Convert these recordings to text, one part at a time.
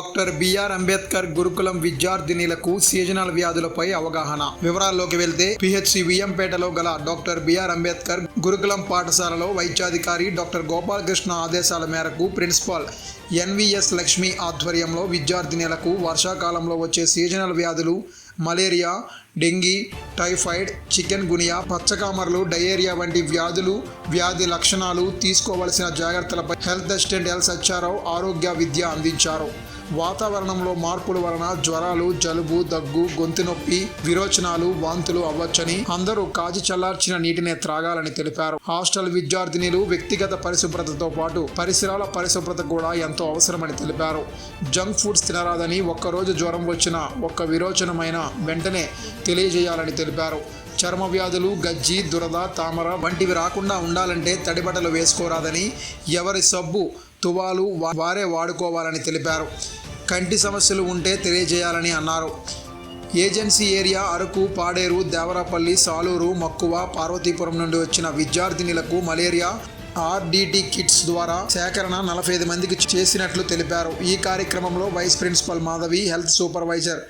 Doctor BR Ambedkar గురుకులం విద్యార్థినిలకు seasonal వ్యాధులపై అవగాహన. వివరాల్లోకి వెళ్తే పిహెచ్సి విఎంపేటలో గల డాక్టర్ బిఆర్ అంబేద్కర్ గురుకులం పాఠశాలలో వైద్యాధికారి డాక్టర్ గోపాలకృష్ణ ఆదేశాల మేరకు ప్రిన్సిపాల్ ఎన్విఎస్ లక్ష్మి ఆధ్వర్యంలో విద్యార్థినిలకు వర్షాకాలంలో వచ్చే సీజనల్ వ్యాధులు malaria dengue typhoid chikungunya పచ్చకామర్లు డయేరియా వంటి వ్యాధులు వ్యాధి లక్షణాలు తీసుకోవలసిన జాగ్రత్తలపై హెల్త్ అసిస్టెంట్ ఎల్ సత్యారావు ఆరోగ్య విద్య అందించారు. వాతావరణంలో మార్పుల వలన జ్వరాలు జలుబు దగ్గు గొంతు నొప్పి విరోచనాలు వాంతులు అవ్వచ్చని అందరూ కాచి చల్లార్చిన నీటినే త్రాగాలని తెలిపారు. హాస్టల్ విద్యార్థినిలు వ్యక్తిగత పరిశుభ్రతతో పాటు పరిసరాల పరిశుభ్రత కూడా ఎంతో అవసరమని తెలిపారు. జంక్ ఫుడ్స్ తినరాదని ఒక్కరోజు జ్వరం వచ్చినా ఒక్క విరోచనమైన వెంటనే తెలియజేయాలని తెలిపారు. చర్మ వ్యాధులు గజ్జి దురద తామర వంటివి రాకుండా ఉండాలంటే తడిబట్టలు వేసుకోరాదని ఎవరి సబ్బు తువాలు వారే వాడుకోవాలని తెలిపారు. కంటి సమస్యలు ఉంటే తెలియజేయాలని అన్నారు. ఏజెన్సీ ఏరియా అరకు పాడేరు దేవరాపల్లి సాలూరు మక్కువ పార్వతీపురం నుండి వచ్చిన విద్యార్థినులకు మలేరియా ఆర్డిటి కిట్స్ ద్వారా సేకరణ నలభై ఐదు మందికి చేసినట్లు తెలిపారు. ఈ కార్యక్రమంలో vice principal Madhavi health supervisor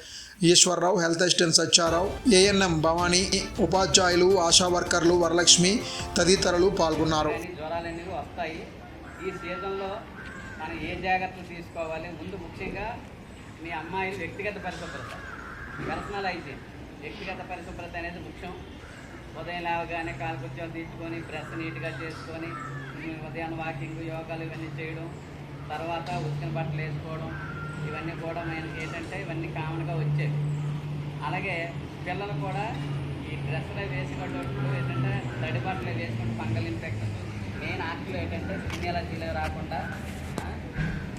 Eswararao health assistant Satyarao ANM Bhavani ఉపాధ్యాయులు ఆశా వర్కర్లు వరలక్ష్మి తదితరులు పాల్గొన్నారు. కానీ జ్వరాలు అనేవి వస్తాయి. ఈ సీజన్లో మనం ఏ జాగ్రత్తలు తీసుకోవాలి? ముందు ముఖ్యంగా మీ అమ్మాయి వ్యక్తిగత పరిశుభ్రత పర్సనల్ హైజీన్ వ్యక్తిగత పరిశుభ్రత అనేది ముఖ్యం. ఉదయం లేవగానే కాలుకుత్యాలు తీసుకొని బ్రష్ నీట్గా చేసుకొని ఉదయం వాకింగ్ యోగాలు ఇవన్నీ చేయడం తర్వాత ఉతికిన బట్టలు వేసుకోవడం ఇవన్నీ కూడా మనకి ఏంటంటే ఇవన్నీ కామన్గా వచ్చేవి. అలాగే పిల్లలు కూడా ఈ డ్రెస్సులు వేసుకునేటప్పుడు ఏంటంటే తడి బట్టలు వేసుకుంటే ఫంగల్ ఇన్ఫెక్షన్ మెయిన్ ఆకులు ఏంటంటే స్కిన్ రాకుండా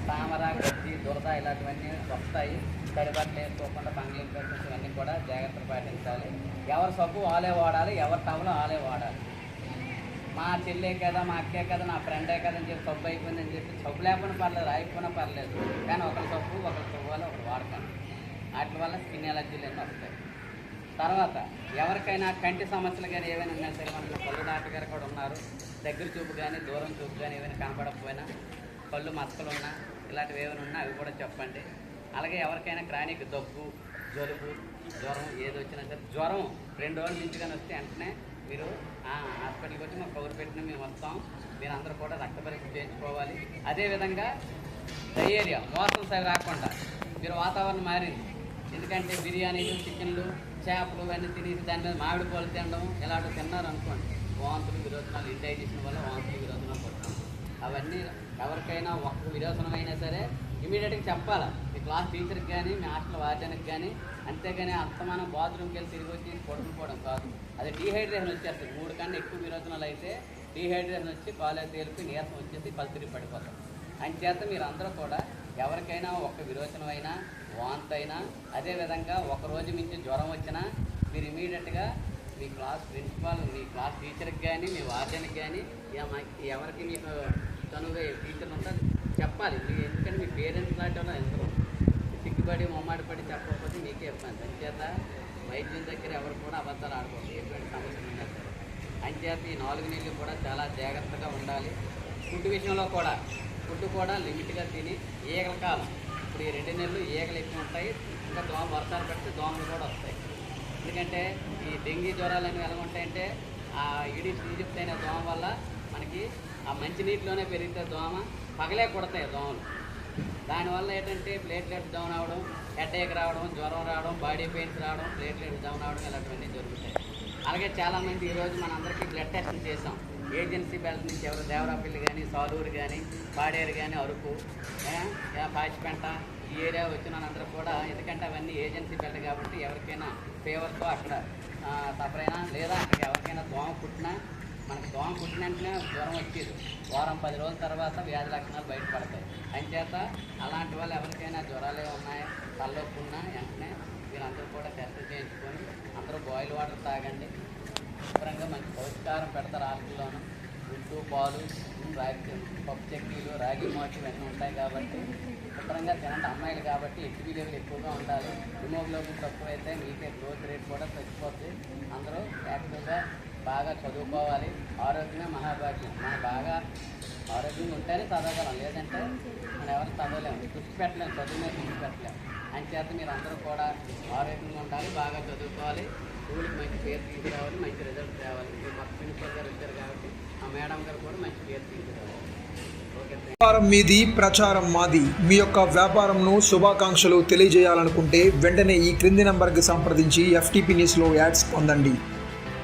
తామర గడ్డి దురద ఇలాంటివన్నీ వస్తాయి. తడి బట్టలు వేసుకోకుండా ఫంగల్ ఇన్ఫెక్షన్స్ ఇవన్నీ కూడా జాగ్రత్తలు పాటించాలి. ఎవరు సబ్బు వాళ్ళే వాడాలి ఎవరి టవలు వాళ్ళే వాడాలి. మా చెల్లే కదా మా అక్కే కదా నా ఫ్రెండే కదా అని చెప్పి సబ్బు అయిపోయిందని చెప్పి సబ్బు లేకపోయినా పర్లేదు రాయకపోయినా పర్లేదు. కానీ ఒకరి సబ్బు ఒకరి సబ్బులు ఒకరు వాడతాను. వాటి వల్ల స్కిన్ ఎలర్జీలు ఎన్నో వస్తాయి. తర్వాత ఎవరికైనా కంటి సమస్యలు కానీ ఏమైనా ఉన్నా సరే మనకు కళ్ళు డాక్టర్ గారు కూడా ఉన్నారు. దగ్గర చూపు కానీ దూరం చూపు కానీ ఏమైనా కనపడకపోయినా కళ్ళు మచ్చలు ఉన్నా ఇలాంటివి ఏమైనా ఉన్నా అవి కూడా చెప్పండి. అలాగే ఎవరికైనా క్రానిక్ దగ్గు జలుబు జ్వరం ఏది వచ్చినా సరే జ్వరం రెండు రోజుల నుంచి కానీ వస్తే వెంటనే మీరు హాస్పిటల్కి వచ్చి మాకు కవర్ పెట్టిన మేము వస్తాం. మీరు అందరూ కూడా రక్త పరీక్ష చేయించుకోవాలి. అదేవిధంగా డయేరియా మోసం సరి రాకుండా మీరు వాతావరణం మారింది. ఎందుకంటే బిర్యానీలు చికెన్లు చేపలు అవన్నీ తినేసి దాని మీద మామిడి పూలు తినడం ఇలాంటివి తిన్నారు అనుకోండి. వాంతులు విరోచనాలు ఇండైజేషన్ వల్ల వాంతులు విరోచనాలు పడుతుంది అవన్నీ ఎవరికైనా ఒక్క విరోచనమైనా సరే ఇమీడియట్గా చెప్పాలి? మీ క్లాస్ టీచర్కి కానీ మీ హాస్టల్ వార్డెన్కి కానీ అంతేగాని అంతమానం బాత్రూమ్కి వెళ్ళి తిరిగి వచ్చి పడుకుపోవడం కాదు. అది డీహైడ్రేషన్ వచ్చేస్తుంది. మూడు కన్నా ఎక్కువ విరోచనాలు అయితే డీహైడ్రేషన్ వచ్చి కాలేజ్ తేలిపి నీరసం వచ్చేసి పల్తిరి పడిపోతాం. అంచేత మీరు అందరూ కూడా ఎవరికైనా ఒక విరోచనం అయినా వాంత్ అయినా అదేవిధంగా ఒక రోజు మించి జ్వరం వచ్చినా మీరు ఇమీడియట్గా మీ క్లాస్ ప్రిన్సిపాల్ మీ క్లాస్ టీచర్కి కానీ మీ వార్డెన్కి కానీ ఎవరికి మీకు తనుగా టీచర్ ఉంటే చెప్పాలి. ఎందుకంటే మీ పేరెంట్స్ లాంటి వాళ్ళు ఎంతో సిగ్గుపడి మొమ్మాడి పడి చెప్పకపోతే మీకే ఇబ్బంది. అంచేత వైద్యం దగ్గర ఎవరు కూడా అబద్ధాలు ఆడుకోవాలి ఎటువంటి సమస్యలు ఉన్నా అంచేత ఈ నాలుగు నీళ్ళు కూడా చాలా జాగ్రత్తగా ఉండాలి. ఫుడ్ విషయంలో కూడా ఫుడ్ కూడా లిమిట్గా తిని ఈగల కాలం. ఇప్పుడు ఈ రెండు నెలలు ఈగలు ఎక్కువ ఉంటాయి. ఇంకా దోమ వర్షాలు పడితే దోమలు కూడా వస్తాయి. ఎందుకంటే ఈ డెంగీ జ్వరాలు అనేవి ఎలా ఉంటాయంటే ఆ ఇడి ఈజిప్ట్ అయిన దోమ వల్ల మనకి ఆ మంచినీటిలోనే పెరిగితే దోమ పగలే కొడతాయి దోమలు. దానివల్ల ఏంటంటే ప్లేట్లెట్స్ డౌన్ అవ్వడం హెడేక్ రావడం జ్వరం రావడం బాడీ పెయిన్స్ రావడం ప్లేట్లెట్స్ డౌన్ అవ్వడం ఇలాంటివన్నీ జరుగుతాయి. అలాగే చాలామంది ఈరోజు మనందరికీ బ్లడ్ టెస్ట్ చేసాం ఏజెన్సీ బెల్ట్ నుంచి ఎవరు దేవరాపల్లి కానీ సాలూరు కానీ పాడేరు కానీ అరకు పాచిపెంట ఈ ఏరియా వచ్చిన వాళ్ళందరూ కూడా ఎందుకంటే అవన్నీ ఏజెన్సీ బెల్ట్ కాబట్టి ఎవరికైనా ఫేవర్తో అక్కడ సఫర్ అయినా లేదా అక్కడికి ఎవరికైనా దోమ పుట్టినా మనకి దోమ పుట్టిన వెంటనే జ్వరం వచ్చేది. వారం పది రోజుల తర్వాత వ్యాధి లక్షణాలు బయటపడతాయి. అంచేత అలాంటి వాళ్ళు ఎవరికైనా జ్వరాలే ఉన్నాయి తలనొప్పి ఉన్నా వెంటనే మీరందరూ కూడా టెస్ట్ చేయించుకొని అందరూ బాయిల్ వాటర్ తాగండి. శుభ్రంగా మంచి పౌష్టికారం పెడతారు ఆకుల్లోనూ గుడ్డు పాలు రాగి పప్పు చట్నీలు రాగి మోచి ఇవన్నీ ఉంటాయి కాబట్టి శుభ్రంగా తినండి. అమ్మాయిలు కాబట్టి హెచ్బీ లెవెల్ ఎక్కువగా ఉండాలి. హిమోగ్లోబిన్ తక్కువైతే మీకే గ్రోత్ రేట్ కూడా తగ్గిపోతుంది అందరూ యాక్టివ్గా బాగా చదువుకోవాలి. ఆరోగ్యమే మహాభాగ్యం. మనం బాగా ఆరోగ్యంగా ఉంటేనే చదవగలం. లేదంటే మనం ఎవరు చదవలేము దృష్టి పెట్టలేము చదువు మీద దృష్టి పెట్టలేము అంచేత మీరు అందరూ కూడా ఆరోగ్యంగా ఉండాలి బాగా చదువుకోవాలి. స్కూల్కి మంచి పేరు తీసుకురావాలి మంచి రిజల్ట్ తేవాలి మీరు కొత్త ప్రిన్సిపల్ గారు వచ్చారు కాబట్టి ఆ మేడం గారు కూడా మంచి పేరు తీసుకురావాలి. వ్యాపారం మీది ప్రచారం మాది. మీ యొక్క వ్యాపారంను శుభాకాంక్షలు తెలియజేయాలనుకుంటే వెంటనే ఈ క్రింది నంబర్కి సంప్రదించి ఎఫ్టీపీ న్యూస్లో యాడ్స్ పొందండి.